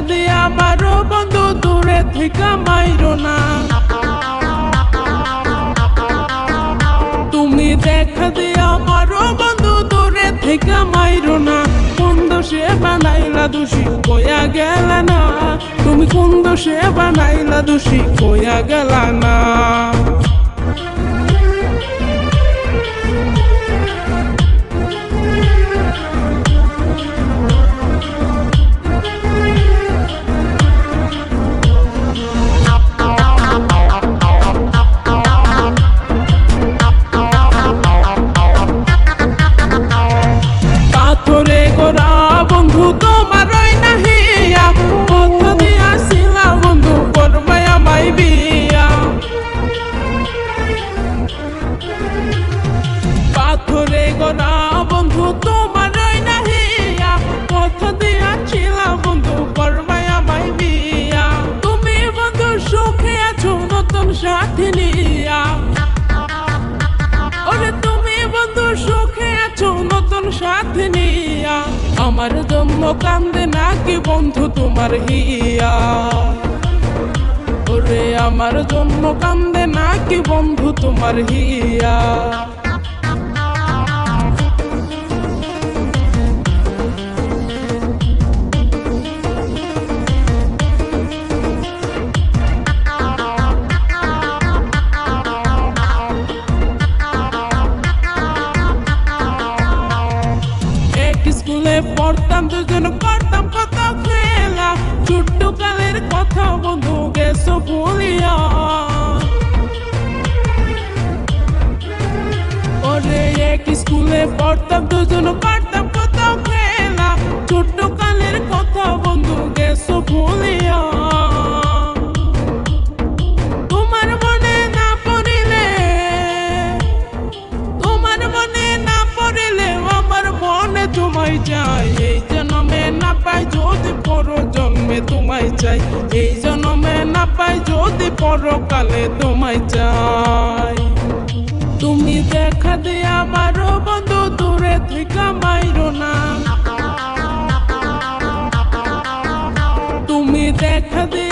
দিয়ে আমারও বন্ধু, দূরে থেকে মাইরো না। তুমি দেখা দিয়ে আমারও বন্ধু, দূরে থেকে মাইরো না। কোন দোষে বানাইলা দোষী কয়া গেল না। তুমি কোন দোষে বানাইলা দোষী কয়া গেল না। পাথরে বন্ধু, তোমার নাহিয়া। পথ দিয়াছিলা বন্ধু আমায় বিয়া তুমি, বন্ধু, সুখে আছো, নতুন সাথী নিয়া। তুমি, বন্ধু, সুখে আছো, নতুন সাথে নিয়া। আমার জন্য কান্দে নাকি, বন্ধু, তোমার হিয়া। ওরে, আমার জন্য কান্দে নাকি, বন্ধু, তোমার হিয়া। পড়তাম দুজন করতাম, কত খেলা। ছোট্ট কালের কথা বন্ধু গেছো ভুলিয়া ওরে, এক স্কুলে পড়তাম, দুজন করতাম, কত খেলা। ছোট্ট কালের কথা বন্ধু গেছো ভুলিয়া তোমায় চাই, এই জনমে না পাই যদি পর জন্মে তোমায় চাই। এই জনমে না পাই যদি পরকালে তোমায় চাই। তুমি দেখা দে আমারও বন্ধু, দূরে তুই কামাইরো না। তুমি দেখা দে